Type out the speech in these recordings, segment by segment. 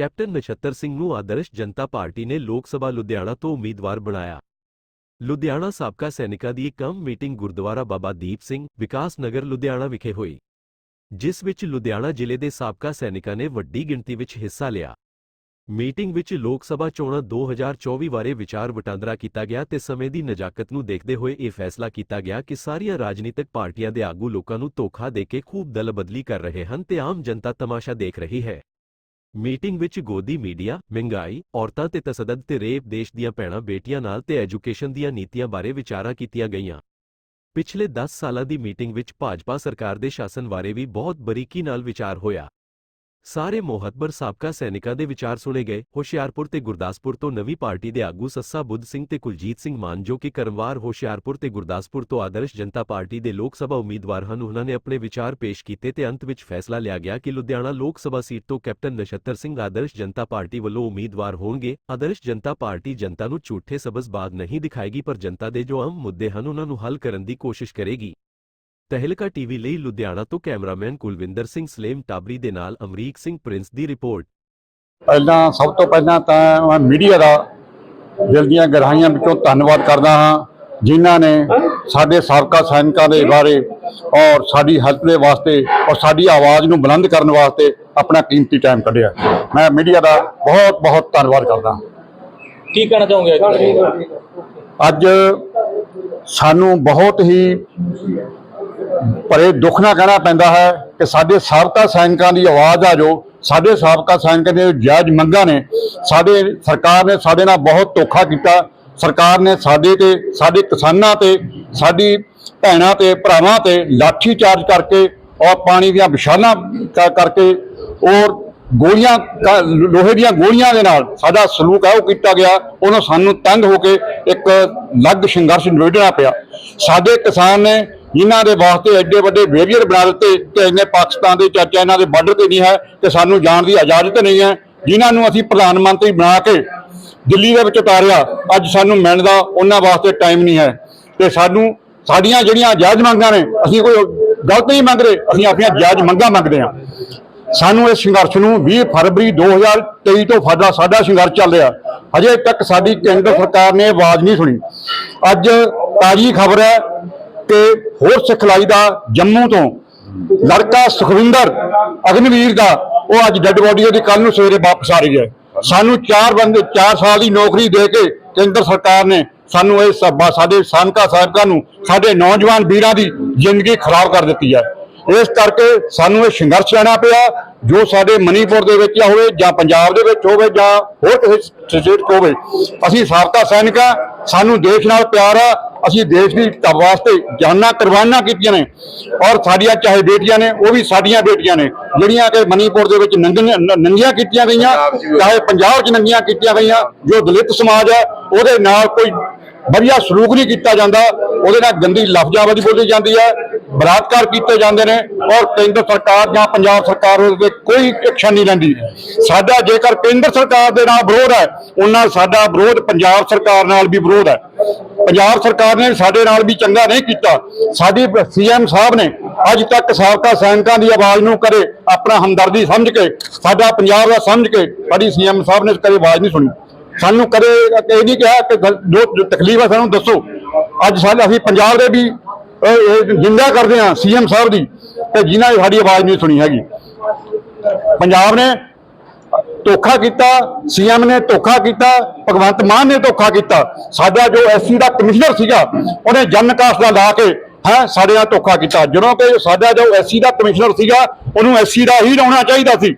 Captain Nachhattar Singh ਨੂੰ ਆਦਰਸ਼ Janata party ਨੇ ਲੋਕ ਸਭਾ ਲੁਧਿਆਣਾ ਤੋਂ ਉਮੀਦਵਾਰ ਬਣਾਇਆ। ਲੁਧਿਆਣਾ ਸਾਬਕਾ ਸੈਨਿਕਾਂ ਦੀ ਇੱਕ ਆਮ ਮੀਟਿੰਗ ਗੁਰਦੁਆਰਾ ਬਾਬਾ ਦੀਪ ਸਿੰਘ ਵਿਕਾਸ ਨਗਰ ਲੁਧਿਆਣਾ ਵਿਖੇ ਹੋਈ, ਜਿਸ ਵਿੱਚ ਲੁਧਿਆਣਾ ਜ਼ਿਲ੍ਹੇ ਦੇ ਸਾਬਕਾ ਸੈਨਿਕਾਂ ਨੇ ਵੱਡੀ ਗਿਣਤੀ ਵਿੱਚ ਹਿੱਸਾ ਲਿਆ। ਮੀਟਿੰਗ ਵਿੱਚ ਲੋਕ ਸਭਾ ਚੋਣਾਂ 2024 ਬਾਰੇ ਵਿਚਾਰ ਵਟਾਂਦਰਾ ਕੀਤਾ ਗਿਆ ਤੇ ਸਮੇਂ ਦੀ ਨਜਾਕਤ ਨੂੰ ਦੇਖਦੇ ਹੋਏ ਇਹ ਫੈਸਲਾ ਕੀਤਾ ਗਿਆ ਕਿ ਸਾਰੀਆਂ ਰਾਜਨੀਤਿਕ ਪਾਰਟੀਆਂ ਦੇ ਆਗੂ ਲੋਕਾਂ ਨੂੰ ਧੋਖਾ ਦੇ ਕੇ ਖੂਬ ਦਲ ਬਦਲੀ ਕਰ ਰਹੇ ਹਨ ਤੇ ਆਮ ਜਨਤਾ ਤਮਾਸ਼ਾ ਦੇਖ ਰਹੀ ਹੈ। ਮੀਟਿੰਗ ਵਿੱਚ ਗੋਦੀ ਮੀਡੀਆ, ਮਹਿੰਗਾਈ, ਔਰਤਾਂ ਤੇ ਤਸੱਦਦ ਤੇ ਰੇਪ ਦੇਸ਼ ਦੀਆਂ ਭੈਣਾਂ, ਬੇਟੀਆਂ ਨਾਲ ਤੇ ਐਜੂਕੇਸ਼ਨ ਦੀਆਂ ਨੀਤੀਆਂ ਬਾਰੇ ਵਿਚਾਰਾਂ ਕੀਤੀਆਂ ਗਈਆਂ। ਪਿਛਲੇ 10 ਸਾਲਾਂ ਦੀ ਮੀਟਿੰਗ ਵਿੱਚ ਭਾਜਪਾ ਸਰਕਾਰ ਦੇ ਸ਼ਾਸਨ ਬਾਰੇ ਵੀ ਬਹੁਤ ਬਰੀਕੀ ਨਾਲ ਵਿਚਾਰ ਹੋਇਆ। ਸਾਰੇ ਮੋਹਤਬਰ ਸਾਬਕਾ ਸੈਨਿਕਾਂ ਦੇ ਵਿਚਾਰ ਸੁਣੇ ਗਏ। ਹੁਸ਼ਿਆਰਪੁਰ ਤੇ ਗੁਰਦਾਸਪੁਰ ਤੋਂ ਨਵੀਂ ਪਾਰਟੀ ਦੇ ਆਗੂ ਸੱਸਾ ਬੁੱਧ ਸਿੰਘ ਤੇ ਕੁਲਜੀਤ ਸਿੰਘ ਮਾਨ, ਜੋ ਕਿ ਕਰਮਵਾਰ ਹੁਸ਼ਿਆਰਪੁਰ ਤੇ ਗੁਰਦਾਸਪੁਰ ਤੋਂ ਆਦਰਸ਼ ਜਨਤਾ ਪਾਰਟੀ ਦੇ ਲੋਕ ਸਭਾ ਉਮੀਦਵਾਰ ਹਨ, ਉਹਨਾਂ ਨੇ ਆਪਣੇ ਵਿਚਾਰ ਪੇਸ਼ ਕੀਤੇ ਤੇ ਅੰਤ ਵਿੱਚ ਫੈਸਲਾ ਲਿਆ ਗਿਆ ਕਿ ਲੁਧਿਆਣਾ ਲੋਕ ਸਭਾ ਸੀਟ ਤੋਂ ਕੈਪਟਨ ਨਛੱਤਰ ਸਿੰਘ ਆਦਰਸ਼ ਜਨਤਾ ਪਾਰਟੀ ਵੱਲੋਂ ਉਮੀਦਵਾਰ ਹੋਣਗੇ। ਆਦਰਸ਼ ਜਨਤਾ ਪਾਰਟੀ ਜਨਤਾ ਨੂੰ ਝੂਠੇ ਸਬਜ਼ ਬਾਗ ਨਹੀਂ ਦਿਖਾਏਗੀ, ਪਰ ਜਨਤਾ ਦੇ ਜੋ ਆਮ ਮੁੱਦੇ ਹਨ, ਉਹਨਾਂ ਨੂੰ ਹੱਲ ਕਰਨ ਦੀ ਕੋਸ਼ਿਸ਼ ਕਰੇਗੀ। ਤਹਿਲਕਾ ਟੀਵੀ ਲਈ ਲੁਧਿਆਣਾ ਤੋਂ ਕੈਮਰਾਮੈਨ ਕੁਲਵਿੰਦਰ ਸਿੰਘ ਸਲੇਮ ਟਾਬਰੀ ਦੇ ਨਾਲ ਅਮਰੀਕ ਸਿੰਘ ਪ੍ਰਿੰਸ ਦੀ ਰਿਪੋਰਟ। ਪਹਿਲਾਂ ਸਭ ਤੋਂ ਪਹਿਲਾਂ ਤਾਂ ਮੈਂ ਮੀਡੀਆ ਦਾ ਦਿਲ ਦੀਆਂ ਗਹਿਰਾਈਆਂ ਵਿੱਚੋਂ ਧੰਨਵਾਦ ਕਰਦਾ ਹਾਂ ਜਿਨ੍ਹਾਂ ਨੇ ਸਾਡੇ ਸਾਬਕਾ ਸੈਨਿਕਾਂ ਦੇ ਬਾਰੇ ਔਰ ਸਾਡੀ ਹੈਲਪ ਦੇ ਵਾਸਤੇ ਔਰ ਸਾਡੀ ਆਵਾਜ਼ ਨੂੰ ਬੁਲੰਦ ਕਰਨ ਵਾਸਤੇ ਆਪਣਾ ਕੀਮਤੀ ਟਾਈਮ ਕੱਢਿਆ। ਮੈਂ ਮੀਡੀਆ ਦਾ ਬਹੁਤ ਬਹੁਤ ਧੰਨਵਾਦ ਕਰਦਾ ਹਾਂ। ਕੀ ਕਹਿਣਾ ਚਾਹੋਗੇ ਅੱਜ? ਸਾਨੂੰ ਬਹੁਤ ਹੀ ਭਰੇ ਦੁੱਖ ਨਾਲ ਕਹਿਣਾ ਪੈਂਦਾ ਹੈ ਕਿ ਸਾਡੇ ਸਾਬਕਾ ਸੈਨਿਕਾਂ ਦੀ ਆਵਾਜ਼ ਆ ਜੋ, ਸਾਡੇ ਸਾਬਕਾ ਸੈਨਿਕਾਂ ਦੇ ਜਾਇਜ਼ ਮੰਗਾਂ ਨੇ, ਸਾਡੇ ਸਰਕਾਰ ਨੇ ਸਾਡੇ ਨਾਲ ਬਹੁਤ ਧੋਖਾ ਕੀਤਾ, ਸਰਕਾਰ ਨੇ ਸਾਡੇ ਤੇ, ਸਾਡੇ ਕਿਸਾਨਾਂ ਤੇ, ਸਾਡੀ ਭੈਣਾਂ ਤੇ, ਭਰਾਵਾਂ ਤੇ ਲਾਠੀ ਚਾਰਜ ਕਰਕੇ ਔਰ ਪਾਣੀ ਦੀਆਂ ਵਿਸ਼ਾਲਾਂ ਕ- ਕਰਕੇ ਔਰ ਗੋਲੀਆਂ ਲੋਹੇ ਦੀਆਂ ਗੋਲੀਆਂ ਦੇ ਨਾਲ ਸਾਡਾ ਸਲੂਕ ਹੈ ਉਹ ਕੀਤਾ ਗਿਆ, ਉਹਨੂੰ ਸਾਨੂੰ ਤੰਗ ਹੋ ਕੇ ਇੱਕ ਲੱਗ ਸੰਘਰਸ਼ ਨਿਬੇੜਨਾ ਪਿਆ। ਸਾਡੇ ਕਿਸਾਨ ਨੇ ਜਿਨ੍ਹਾਂ ਦੇ ਵਾਸਤੇ ਐਡੇ ਵੱਡੇ ਬੈਰੀਅਰ ਬਣਾ ਦਿੱਤੇ ਕਿ ਇੰਨੇ ਪਾਕਿਸਤਾਨ ਦੇ ਚਾਚਾ ਇਹਨਾਂ ਦੇ ਬਾਰਡਰ ਤੇ ਨਹੀਂ ਹੈ ਕਿ ਸਾਨੂੰ ਜਾਣ ਦੀ ਇਜਾਜ਼ਤ ਨਹੀਂ ਹੈ, ਜਿਨ੍ਹਾਂ ਨੂੰ ਅਸੀਂ ਪ੍ਰਧਾਨ ਮੰਤਰੀ ਬਣਾ ਕੇ ਦਿੱਲੀ ਦੇ ਵਿੱਚ ਉਤਾਰਿਆ, ਅੱਜ ਸਾਨੂੰ ਮਿਲਣ ਦਾ ਉਹਨਾਂ ਵਾਸਤੇ ਟਾਈਮ ਨਹੀਂ ਹੈ ਤੇ ਸਾਨੂੰ ਸਾਡੀਆਂ ਜਿਹੜੀਆਂ ਜਾਇਜ਼ ਮੰਗਾਂ ਨੇ, ਅਸੀਂ ਕੋਈ ਗਲਤ ਨਹੀਂ ਮੰਗ ਰਹੇ, ਅਸੀਂ ਆਪਣੀਆਂ ਜਾਇਜ਼ ਮੰਗਾਂ ਮੰਗਦੇ ਹਾਂ। ਸਾਨੂੰ ਇਸ ਸੰਘਰਸ਼ ਨੂੰ 20 ਫਰਵਰੀ 2023 ਤੋਂ ਸਾਡਾ ਸਾਡਾ ਸੰਘਰਸ਼ ਚੱਲ ਰਿਹਾ। ਹਜੇ ਤੱਕ ਸਾਡੀ ਕੇਂਦਰ ਸਰਕਾਰ ਨੇ ਆਵਾਜ਼ ਨਹੀਂ ਸੁਣੀ। ਅੱਜ ਤਾਜੀ ਖਬਰ ਹੈ ਕਿ ਹੋਰ ਸਿਖਲਾਈ ਦਾ ਜੰਮੂ ਤੋਂ। ਲੜਕਾ ਸੁਖਵਿੰਦਰ ਅਗਨਵੀਰ ਦਾ, ਉਹ ਅੱਜ ਡੈੱਡ ਬੋਡੀ ਉਹਦੀ ਕੱਲ ਨੂੰ ਸਵੇਰੇ ਵਾਪਸ ਆ ਰਹੀ ਹੈ। ਸਾਨੂੰ 4 ਬੰਦੇ 4 ਸਾਲ ਦੀ ਨੌਕਰੀ ਦੇ ਕੇ ਕੇਂਦਰ ਸਰਕਾਰ ਨੇ ਸਾਨੂੰ ਇਹ ਸਭ ਸਾਡੇ ਸਾਨਕਾ ਸਾਹਿਬਾਂ ਨੂੰ, ਸਾਡੇ ਨੌਜਵਾਨ ਵੀਰਾਂ ਦੀ ਜ਼ਿੰਦਗੀ ਖਰਾਬ ਕਰ ਦਿੱਤੀ ਹੈ। ਇਸ ਕਰਕੇ ਸਾਨੂੰ ਇਹ ਸੰਘਰਸ਼ ਲੈਣਾ ਪਿਆ। ਜੋ ਸਾਡੇ ਮਨੀਪੁਰ ਦੇ ਵਿੱਚ ਹੋਵੇ ਜਾਂ ਪੰਜਾਬ ਦੇ ਵਿੱਚ ਹੋਵੇ ਜਾਂ ਹੋਰ ਕਿਸੇ ਸਟੇਟ 'ਚ ਹੋਵੇ, ਅਸੀਂ ਸਾਬਤਾ ਸੈਨਿਕ ਹਾਂ ਸਾਨੂੰ ਦੇਸ਼ ਨਾਲ ਪਿਆਰ ਆ, ਅਸੀਂ ਦੇਸ਼ ਦੀ ਢੱਬ ਵਾਸਤੇ ਜਾਨਾਂ ਕੁਰਬਾਨਾਂ ਕੀਤੀਆਂ ਨੇ ਔਰ ਸਾਡੀਆਂ ਚਾਹੇ ਬੇਟੀਆਂ ਨੇ, ਉਹ ਵੀ ਸਾਡੀਆਂ ਬੇਟੀਆਂ ਨੇ, ਜਿਹੜੀਆਂ ਕਿ ਮਨੀਪੁਰ ਦੇ ਵਿੱਚ ਨੰਗੀਆਂ ਨੰਗੀਆਂ ਕੀਤੀਆਂ ਗਈਆਂ, ਚਾਹੇ ਪੰਜਾਬ 'ਚ ਨੰਗੀਆਂ ਕੀਤੀਆਂ ਗਈਆਂ, ਜੋ ਦਲਿਤ ਸਮਾਜ ਹੈ ਉਹਦੇ ਨਾਲ ਕੋਈ ਵਧੀਆ ਸਲੂਕ ਨਹੀਂ ਕੀਤਾ ਜਾਂਦਾ, ਉਹਦੇ ਨਾਲ ਗੰਦੀ ਲਫ਼ਜ਼ਾਬਾਜ਼ੀ ਬੋਲੀ ਜਾਂਦੀ ਹੈ ਬਲਾਤਕਾਰ ਕੀਤੇ ਜਾਂਦੇ ਨੇ ਔਰ ਕੇਂਦਰ ਸਰਕਾਰ ਜਾਂ ਪੰਜਾਬ ਸਰਕਾਰ ਉਹਦੇ ਤੇ ਕੋਈ ਐਕਸ਼ਨ ਨਹੀਂ ਲੈਂਦੀ। ਸਾਡਾ ਜੇਕਰ ਕੇਂਦਰ ਸਰਕਾਰ ਦੇ ਨਾਲ ਵਿਰੋਧ ਹੈ, ਉਹਨਾਂ ਸਾਡਾ ਵਿਰੋਧ ਪੰਜਾਬ ਸਰਕਾਰ ਨਾਲ ਵੀ ਵਿਰੋਧ ਹੈ। ਪੰਜਾਬ ਸਰਕਾਰ ਨੇ ਸਾਡੇ ਨਾਲ ਵੀ ਚੰਗਾ ਨਹੀਂ ਕੀਤਾ। ਸਾਡੀ ਸੀਐਮ ਸਾਹਿਬ ਨੇ ਅੱਜ ਤੱਕ ਸਾਬਕਾ ਸੈਨਿਕਾਂ ਦੀ ਆਵਾਜ਼ ਨੂੰ ਕਰੇ ਆਪਣਾ ਹਮਦਰਦੀ ਸਮਝ ਕੇ, ਸਾਡਾ ਪੰਜਾਬ ਦਾ ਸਮਝ ਕੇ ਸਾਡੀ ਸੀਐਮ ਸਾਹਿਬ ਨੇ ਕਦੇ ਆਵਾਜ਼ ਨਹੀਂ ਸੁਣੀ। ਸਾਨੂੰ ਕਦੇ ਇਹ ਨਹੀਂ ਕਿਹਾ ਕਿ ਜੋ ਤਕਲੀਫ ਹੈ ਸਾਨੂੰ ਦੱਸੋ। ਅੱਜ ਸਾਡੇ ਅਸੀਂ ਪੰਜਾਬ ਦੇ ਵੀ ਜ਼ਿੰਦਾ ਕਰਦੇ ਹਾਂ ਸੀਐਮ ਸਾਹਿਬ ਦੀ ਤੇ ਜਿਨ੍ਹਾਂ ਨੇ ਸਾਡੀ ਆਵਾਜ਼ ਨਹੀਂ ਸੁਣੀ ਹੈਗੀ। ਪੰਜਾਬ ਨੇ ਧੋਖਾ ਕੀਤਾ, ਸੀਐਮ ਨੇ ਧੋਖਾ ਕੀਤਾ, ਭਗਵੰਤ ਮਾਨ ਨੇ ਧੋਖਾ ਕੀਤਾ। ਸਾਡਾ ਜੋ ਐਸਸੀ ਦਾ ਕਮਿਸ਼ਨਰ ਸੀਗਾ, ਉਹਨੇ ਜਨ ਕਾਸਟ ਦਾ ਲਾ ਕੇ ਹੈ, ਸਾਡੇ ਨਾਲ ਧੋਖਾ ਕੀਤਾ। ਜਦੋਂ ਕਿ ਸਾਡਾ ਜੋ ਐਸਸੀ ਦਾ ਕਮਿਸ਼ਨਰ ਸੀਗਾ, ਉਹਨੂੰ ਐਸਸੀ ਦਾ ਹੀ ਲਾਉਣਾ ਚਾਹੀਦਾ ਸੀ।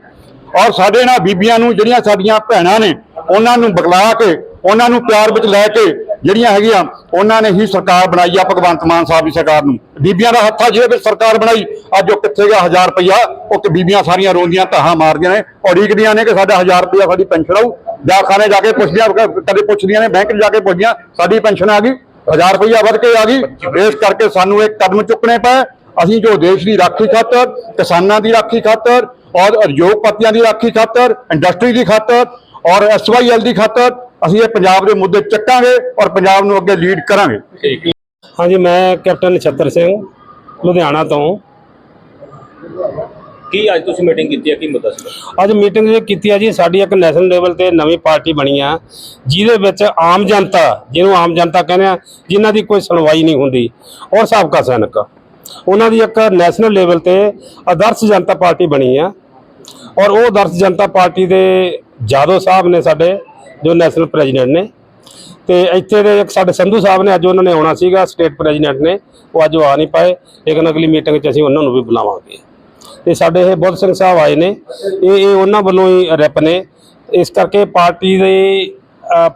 ਔਰ ਸਾਡੇ ਨਾਲ ਬੀਬੀਆਂ ਨੂੰ ਜਿਹੜੀਆਂ ਸਾਡੀਆਂ ਭੈਣਾਂ ਨੇ, ਉਹਨਾਂ ਨੂੰ ਬਗਲਾ ਕੇ, ਉਹਨਾਂ ਨੂੰ ਪਿਆਰ ਵਿੱਚ ਲੈ ਕੇ ਜਿਹੜੀਆਂ ਹੈਗੀਆਂ, ਉਹਨਾਂ ਨੇ ਹੀ ਸਰਕਾਰ ਬਣਾਈ ਆ ਭਗਵੰਤ ਮਾਨ ਸਾਹਿਬ ਦੀ ਸਰਕਾਰ ਨੂੰ। ਬੀਬੀਆਂ ਦਾ ਹੱਥਾ ਜਿਹਦੇ ਵਿੱਚ ਸਰਕਾਰ ਬਣਾਈ, ਅੱਜ ਉਹ ਕਿੱਥੇ ਗਿਆ 1000 ਰੁਪਇਆ ਉਹ ਕਿ ਬੀਬੀਆਂ ਸਾਰੀਆਂ ਰੋਂਦੀਆਂ, ਧਾਹਾਂ ਮਾਰਦੀਆਂ ਨੇ, ਔਰ ਉਡੀਕਦੀਆਂ ਨੇ ਕਿ ਸਾਡਾ 1000 ਰੁਪਇਆ ਸਾਡੀ ਪੈਨਸ਼ਨ ਆਊ। ਜਾਂ ਜਾ ਕੇ ਪੁੱਛਦੀਆਂ, ਕਦੇ ਪੁੱਛਦੀਆਂ ਨੇ, ਬੈਂਕ ਜਾ ਕੇ ਪੁੱਛਦੀਆਂ, ਸਾਡੀ ਪੈਨਸ਼ਨ ਆ ਗਈ 1000 ਰੁਪਇਆ ਵੱਧ ਕੇ ਆ ਗਈ। ਇਸ ਕਰਕੇ ਸਾਨੂੰ ਇਹ ਕਦਮ ਚੁੱਕਣੇ ਪਏ। ਅਸੀਂ ਜੋ ਦੇਸ਼ ਦੀ ਰਾਖੀ ਖਾਤਰ, ਕਿਸਾਨਾਂ ਦੀ ਰਾਖੀ ਖਾਤਰ, ਔਰ ਉਦਯੋਗਪਤੀਆਂ ਦੀ ਰਾਖੀ ਖਾਤਰ, ਇੰਡਸਟਰੀ ਦੀ ਖਾਤਰ, ਔਰ ਐਸਵਾਈਐਲ ਦੀ ਖਾਤਰ ਅਸੀਂ ਇਹ ਪੰਜਾਬ ਦੇ ਮੁੱਦੇ ਚੱਕਾਂਗੇ ਔਰ ਪੰਜਾਬ ਨੂੰ ਅੱਗੇ ਲੀਡ ਕਰਾਂਗੇ। ਹਾਂਜੀ ਮੈਂ ਕੈਪਟਨ ਨਛੱਤਰ ਸਿੰਘ ਲੁਧਿਆਣਾ ਤੋਂ। ਕੀ ਅੱਜ ਤੁਸੀਂ ਮੀਟਿੰਗ ਕੀਤੀ ਹੈ? ਕੀ ਮੁੱਦਾ ਸੀ ਅੱਜ ਮੀਟਿੰਗ ਜੇ ਕੀਤੀ ਆ ਜੀ ਸਾਡੀ ਇੱਕ ਨੈਸ਼ਨਲ ਲੈਵਲ ਤੇ ਨਵੀਂ ਪਾਰਟੀ ਬਣੀ ਆ ਜਿਹਦੇ ਵਿੱਚ ਆਮ ਜਨਤਾ ਜਿਹਨੂੰ ਆਮ ਜਨਤਾ ਕਹਿੰਦੇ ਆ ਜਿਨ੍ਹਾਂ ਦੀ ਕੋਈ ਸੁਣਵਾਈ ਨਹੀਂ ਹੁੰਦੀ ਔਰ ਸਾਬਕਾ ਸੈਨਿਕ। ਉਹਨਾਂ ਦੀ ਇੱਕ ਨੈਸ਼ਨਲ ਲੈਵਲ ਤੇ ਆਦਰਸ਼ ਜਨਤਾ ਪਾਰਟੀ ਬਣੀ ਆ ਔਰ ਉਹ ਆਦਰਸ਼ ਜਨਤਾ ਪਾਰਟੀ ਦੇ ਜਾਦੋ ਸਾਹਿਬ ਨੇ ਸਾਡੇ ਜੋ ਨੈਸ਼ਨਲ ਪ੍ਰੈਜ਼ੀਡੈਂਟ ਨੇ। ਤੇ ਇੱਥੇ ਦੇ ਇੱਕ ਸਾਡੇ ਸੰਧੂ ਸਾਹਿਬ ਨੇ ਅੱਜ ਉਹਨਾਂ ਨੇ ਆਉਣਾ ਸੀਗਾ ਸਟੇਟ ਪ੍ਰੈਜ਼ੀਡੈਂਟ ਨੇ। ਉਹ ਅੱਜ ਆ ਨਹੀਂ ਪਾਏ। ਲੇਕਿਨ ਅਗਲੀ ਮੀਟਿੰਗ 'ਚ ਅਸੀਂ ਉਹਨਾਂ ਨੂੰ ਵੀ ਬੁਲਾਵਾਂਗੇ। ਤੇ ਸਾਡੇ ਇਹ ਬੁੱਧ ਸਿੰਘ ਸਾਹਿਬ ਆਏ ਨੇ। ਇਹ ਇਹ ਉਹਨਾਂ ਵੱਲੋਂ ਹੀ ਰੈਪ ਨੇ। ਇਸ ਕਰਕੇ ਪਾਰਟੀ ਦੇ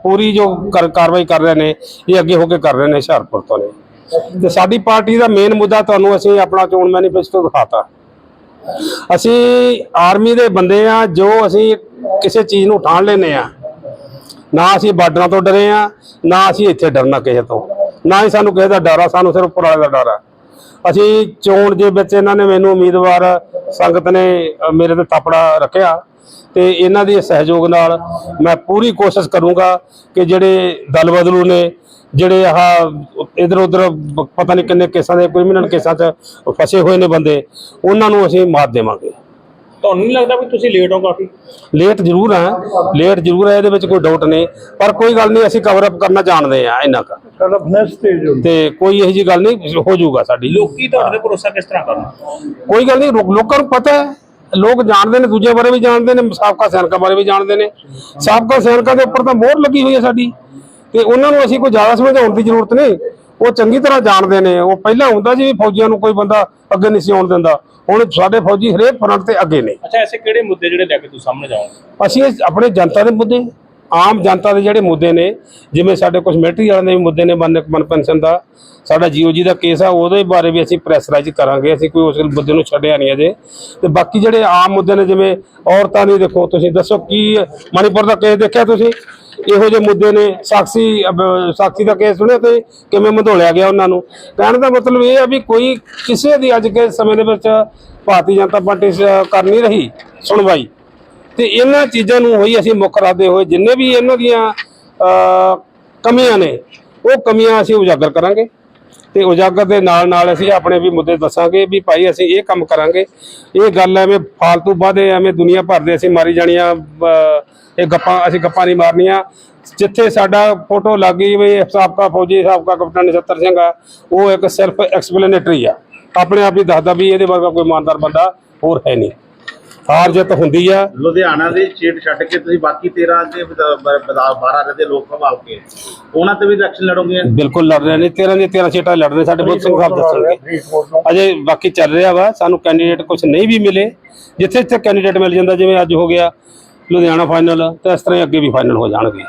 ਪੂਰੀ ਜੋ ਕਰ- ਕਾਰਵਾਈ ਕਰ ਰਹੇ ਨੇ, ਇਹ ਅੱਗੇ ਹੋ ਕੇ ਕਰ ਰਹੇ ਨੇ ਹੁਸ਼ਿਆਰਪੁਰ ਤੋਂ ਨੇ। ਤੇ ਸਾਡੀ ਪਾਰਟੀ ਦਾ ਮੇਨ ਮੁੱਦਾ ਤੁਹਾਨੂੰ ਅਸੀਂ ਆਪਣਾ ਚੋਣ ਮੈਨੀਫੈਸਟੋ ਦਿਖਾਤਾ। ਅਸੀਂ ਆਰਮੀ ਦੇ ਬੰਦੇ ਆ, ਜੋ ਅਸੀਂ ਕਿਸੇ ਚੀਜ਼ ਨੂੰ ਉਠਾਣ ਲੈਨੇ ਆ। ਨਾ ਅਸੀਂ ਬਾਰਡਰਾਂ ਤੋਂ ਡਰੇ ਆ ਨਾ ਅਸੀਂ ਇੱਥੇ ਡਰਨਾ ਕਿਸੇ ਤੋਂ। ਨਾ ਹੀ ਸਾਨੂੰ ਕਿਸੇ ਦਾ ਡਰ ਆ, ਸਾਨੂੰ ਸਿਰਫ ਉੱਪਰ ਵਾਲੇ ਦਾ ਡਰ ਆ। ਅਸੀਂ ਚੋਣ ਦੇ ਵਿੱਚ ਇਹਨਾਂ ਨੇ ਮੈਨੂੰ ਉਮੀਦਵਾਰ ਸੰਗਤ ਨੇ ਮੇਰੇ ਤੇ ਥਾਪੜਾ ਰੱਖਿਆ ਤੇ ਇਹਨਾਂ ਦੇ ਸਹਿਯੋਗ ਨਾਲ ਮੈਂ ਪੂਰੀ ਕੋਸ਼ਿਸ਼ ਕਰੂੰਗਾ ਕਿ ਜਿਹੜੇ ਦਲ ਬਦਲੂ ਨੇ, ਜਿਹੜੇ ਆਹ ਇਧਰ ਉਧਰ ਪਤਾ ਨਹੀਂ ਕਿੰਨੇ ਕੇਸਾਂ ਦੇ ਕ੍ਰਿਮੀਨਲ ਕੇਸਾਂ 'ਚ ਫਸੇ ਹੋਏ ਨੇ ਬੰਦੇ, ਉਹਨਾਂ ਨੂੰ ਅਸੀਂ ਮਾਤ ਦੇਵਾਂਗੇ। ਤੁਹਾਨੂੰ ਨਹੀਂ ਲੱਗਦਾ ਵੀ ਤੁਸੀਂ ਲੇਟ ਹੋ ਕਾਫੀ? ਲੇਟ ਜ਼ਰੂਰ ਹੈ ਲੇਟ ਜ਼ਰੂਰ ਹੈ ਇਹਦੇ ਵਿੱਚ ਕੋਈ ਡਾਊਟ ਨਹੀਂ। ਪਰ ਕੋਈ ਗੱਲ ਨਹੀਂ ਅਸੀਂ ਕਵਰ ਅਪ ਕਰਨਾ ਜਾਣਦੇ ਆ ਇੰਨਾ ਕੁ। ਤੇ ਕੋਈ ਇਹੋ ਜੀ ਗੱਲ ਨਹੀਂ ਹੋ ਜਾਊਗਾ ਸਾਡੀ। ਲੋਕੀ ਤੁਹਾਡੇ ਤੇ ਭਰੋਸਾ ਕਿਸ ਤਰ੍ਹਾਂ ਕਰਨ? ਕੋਈ ਗੱਲ ਨਹੀਂ ਲੋਕਾਂ ਨੂੰ ਪਤਾ ਹੈ। ਲੋਕ ਜਾਣਦੇ ਨੇ ਦੂਜੇ ਬਾਰੇ ਵੀ ਜਾਣਦੇ ਨੇ ਸਾਬਕਾ ਸੈਨਿਕਾਂ ਬਾਰੇ ਵੀ ਜਾਣਦੇ ਨੇ। ਸਾਬਕਾ ਸੈਨਿਕਾਂ ਦੇ ਉੱਪਰ ਤਾਂ ਮੋਹਰ ਲੱਗੀ ਹੋਈ ਹੈ ਸਾਡੀ। ਤੇ ਉਹਨਾਂ ਨੂੰ ਅਸੀਂ ਕੋਈ ਜ਼ਿਆਦਾ ਸਮਝਾਉਣ ਦੀ ਜ਼ਰੂਰਤ ਨਹੀਂ। ਉਹ ਚੰਗੀ ਤਰ੍ਹਾਂ ਜਾਣਦੇ ਨੇ ਉਹ ਪਹਿਲਾਂ ਹੁੰਦਾ ਸੀ ਵੀ ਫੌਜੀਆਂ ਨੂੰ ਕੋਈ ਬੰਦਾ ਅੱਗੇ ਨਹੀਂ ਸੀ ਆਉਣ ਦਿੰਦਾ। ਹੁਣ ਸਾਡੇ ਫੌਜੀ ਹਰੇਕ ਫਰੰਟ ਤੇ ਅੱਗੇ ਨੇ। ਅੱਛਾ ਐਸੇ ਕਿਹੜੇ ਮੁੱਦੇ ਜਿਹੜੇ ਲੈ ਕੇ ਤੁਸੀਂ ਸਾਹਮਣੇ ਜਾਓਗੇ? ਅਸੀਂ ਆਪਣੇ ਜਨਤਾ ਦੇ ਮੁੱਦੇ। ਆਮ ਜਨਤਾ ਦੇ ਜਿਹੜੇ ਮੁੱਦੇ ਨੇ, ਜਿਵੇਂ ਸਾਡੇ ਕੁਝ ਮਿਲਟਰੀ ਵਾਲਿਆਂ ਦੇ ਵੀ ਮੁੱਦੇ ਨੇ ਮਨ ਮਨ ਪੈਨਸ਼ਨ ਦਾ, ਸਾਡਾ ਜੀਓ ਜੀ ਦਾ ਕੇਸ ਆ, ਉਹਦੇ ਬਾਰੇ ਵੀ ਅਸੀਂ ਪ੍ਰੈਸਰਾਈਜ਼ ਕਰਾਂਗੇ, ਅਸੀਂ ਕੋਈ ਉਸ ਮੁੱਦੇ ਨੂੰ ਛੱਡਿਆ ਨਹੀਂ ਅਜੇ। ਤੇ ਬਾਕੀ ਜਿਹੜੇ ਆਮ ਮੁੱਦੇ ਨੇ, ਜਿਵੇਂ ਔਰਤਾਂ ਦੀ ਦੇਖੋ, ਤੁਸੀਂ ਦੱਸੋ ਕੀ, ਮਣੀਪੁਰ ਦਾ ਕੇਸ ਦੇਖਿਆ ਤੁਸੀਂ? ਇਹੋ ਜਿਹੇ ਮੁੱਦੇ ਨੇ ਸਾਕਸੀ ਅਬ- ਸਾਕਸੀ ਦਾ ਕੇਸ ਸੁਣਿਆ ਤੇ ਕਿਵੇਂ ਮੰਧੋਲਿਆ ਗਿਆ ਉਹਨਾਂ ਨੂੰ? ਕਹਿਣ ਦਾ ਮਤਲਬ ਇਹ ਆ ਵੀ ਕੋਈ ਕਿਸੇ ਦੀ ਅੱਜ ਕੇ ਸਮੇਂ ਦੇ ਵਿੱਚ ਭਾਰਤੀ ਜਨਤਾ ਪਾਰਟੀ ਕਰ ਨਹੀਂ ਰਹੀ ਸੁਣਵਾਈ। ਤੇ ਇਹਨਾਂ ਚੀਜ਼ਾਂ ਨੂੰ ਹੋਈ ਅਸੀਂ ਮੁੱਖ ਰੱਖਦੇ ਹੋਏ ਜਿੰਨੇ ਵੀ ਇਹਨਾਂ ਦੀਆਂ ਕਮੀਆਂ ਨੇ, ਉਹ ਕਮੀਆਂ ਅਸੀਂ ਉਜਾਗਰ ਕਰਾਂਗੇ ਤੇ ਉਜਾਗਰ ਦੇ ਨਾਲ ਨਾਲ ਅਸੀਂ ਆਪਣੇ ਵੀ ਮੁੱਦੇ ਦੱਸਾਂਗੇ ਵੀ ਭਾਈ ਅਸੀਂ ਇਹ ਕੰਮ ਕਰਾਂਗੇ। ਇਹ ਗੱਲ ਐਵੇਂ ਫਾਲਤੂ ਵਾਦੇ ਐਵੇਂ ਦੁਨੀਆ ਭਰ ਦੇ ਅਸੀਂ ਮਾਰੀ ਜਾਣੀਆਂ ਇਹ ਗੱਪਾਂ ਅਸੀਂ ਗੱਪਾਂ ਨਹੀਂ ਮਾਰਨੀਆਂ। ਜਿੱਥੇ ਸਾਡਾ ਫੋਟੋ ਲੱਗ ਗਈ ਵੀ ਸਾਬਕਾ ਫੌਜੀ, ਸਾਬਕਾ ਕਪਤਾਨ ਨਛੱਤਰ ਸਿੰਘ ਆ, ਉਹ ਇੱਕ ਸਿਰਫ ਐਕਸਪਲੇਨੇਟਰੀ ਆ। ਆਪਣੇ ਆਪ ਹੀ ਦੱਸਦਾ ਵੀ ਇਹਦੇ ਵਰਗਾ ਕੋਈ ਇਮਾਨਦਾਰ ਬੰਦਾ ਹੋਰ ਹੈ ਨਹੀਂ। ਹਾਰ ਜਿੱਤ ਹੁੰਦੀ ਆ। ਲੁਧਿਆਣਾ ਦੀ ਸੀਟ ਛੱਡ ਕੇ ਤੁਸੀਂ ਬਾਕੀ 13 ਦੇ 12 ਦੇ ਲੋਕ ਸਭਾ ਕੇ ਉਹਨਾਂ ਤੇ ਵੀ ਇਲੈਕਸ਼ਨ ਲੜੋਗੇ? ਬਿਲਕੁਲ ਲੜ ਰਹੇ ਨੇ। 13 ਦੀਆਂ 13 ਸੀਟਾਂ ਲੜ ਰਹੇ ਸਾਡੇ ਬੁੱਧ ਸਿੰਘ ਸਾਹਿਬ ਦੱਸਣਗੇ। ਅਜੇ ਬਾਕੀ ਚੱਲ ਰਿਹਾ ਵਾ। ਸਾਨੂੰ ਕੈਂਡੀਡੇਟ ਕੁਝ ਨਹੀਂ ਵੀ ਮਿਲੇ। ਜਿੱਥੇ ਜਿੱਥੇ ਕੈਂਡੀਡੇਟ ਮਿਲ ਜਾਂਦਾ ਜਿਵੇਂ ਅੱਜ ਹੋ ਗਿਆ ਲੁਧਿਆਣਾ ਫਾਈਨਲ ਤੇ ਇਸ ਤਰ੍ਹਾਂ ਹੀ ਅੱਗੇ ਵੀ ਫਾਈਨਲ ਹੋ ਜਾਣਗੇ।